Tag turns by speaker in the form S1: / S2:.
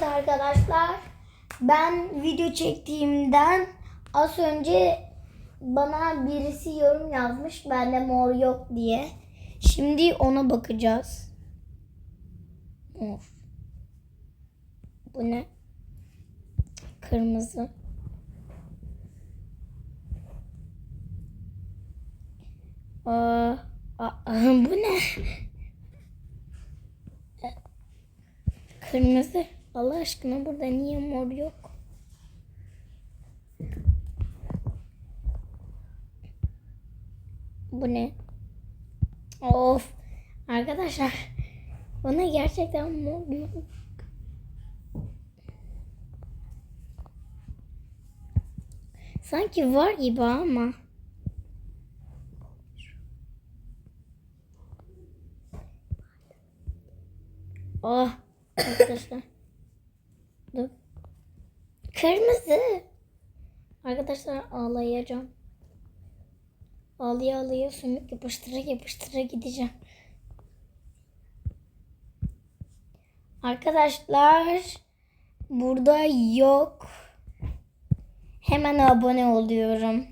S1: Arkadaşlar ben video çektiğimden az önce bana birisi yorum yazmış bende mor yok diye. Şimdi ona bakacağız. Mor. Bu ne? Kırmızı. Aa, aa, bu ne? Kırmızı. Allah aşkına burada niye mor yok? Bu ne? Of. Arkadaşlar. Bana gerçekten mor yok. Sanki var gibi ama. Oh. Arkadaşlar. Dur. Kırmızı. Arkadaşlar ağlayacağım. Ağlaya ağlaya sümük yapıştıra yapıştıra gideceğim. Arkadaşlar burada yok. Hemen abone oluyorum.